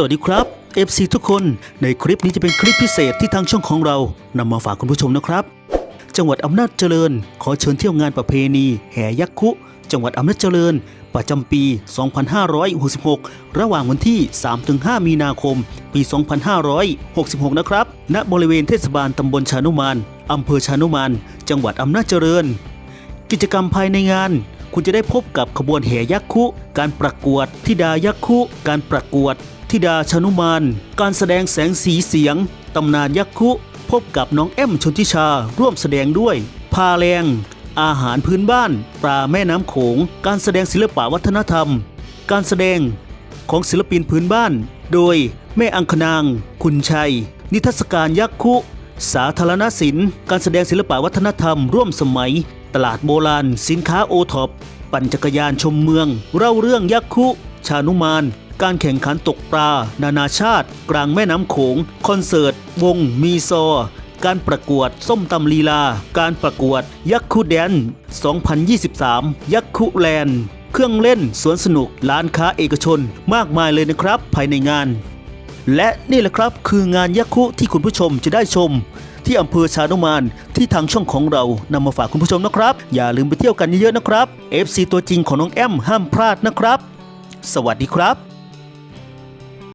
สวัสดีครับ FC ทุกคนในคลิปนี้จะเป็นคลิปพิเศษที่ทางช่องของเรานำมาฝากคุณผู้ชมนะครับ จังหวัดอำนาจเจริญ ขอเชิญเที่ยวงานประเพณี แห่ยักษ์คุ จังหวัดอำนาจเจริญ ประจำปี 2566 ระหว่างวันที่ 3-5 มีนาคม ปี 2566 นะครับ ณ บริเวณเทศบาลตำบลชานุมานอำเภอชานุมาน จังหวัดอำนาจเจริญ กิจกรรมภายในงานคุณจะได้พบกับขบวนแห่ยักษ์คุ การประกวดทิดายักษ์คุ การประกวด ทิดาชนุมาน การแสดงแสงสีเสียง ตำนานยักษ์คุ พบกับน้องแอมชนทิชาร่วมแสดงด้วย พาแรง อาหารพื้นบ้าน ปลาแม่น้ำโขง การแสดงศิลปะวัฒนธรรม การแสดงของศิลปินพื้นบ้าน โดยแม่อังคนาง คุณชัย นิทรรศการยักษ์คุ สาธารณศิลป์ การแสดงศิลปะวัฒนธรรม ร่วมสมัย ตลาดโบราณ สินค้าโอท็อปปั่นจักรยานชมเมือง เล่าเรื่องยักษ์คุ ชานุมาน การแข่งขันตกปลา นานาชาติ กลางแม่น้ำโขง คอนเสิร์ต วงมีซอ การประกวด ส้มตำลีลา การประกวด ยักษ์คุแดน 2023 ยักษ์คุแลนด์เครื่องเล่น สวนสนุก ร้านค้าเอกชน มากมายเลยนะครับ ภายในงาน และนี่แหละครับคืองานยักษ์คุที่คุณผู้ชมจะได้ชมที่อำเภอชานุมานที่ทางช่องของเรานำมาฝากคุณผู้ชมนะครับ อย่าลืมไปเที่ยวกันเยอะๆนะครับ FC ตัวจริงของน้องแอมห้ามพลาดนะครับ สวัสดีครับ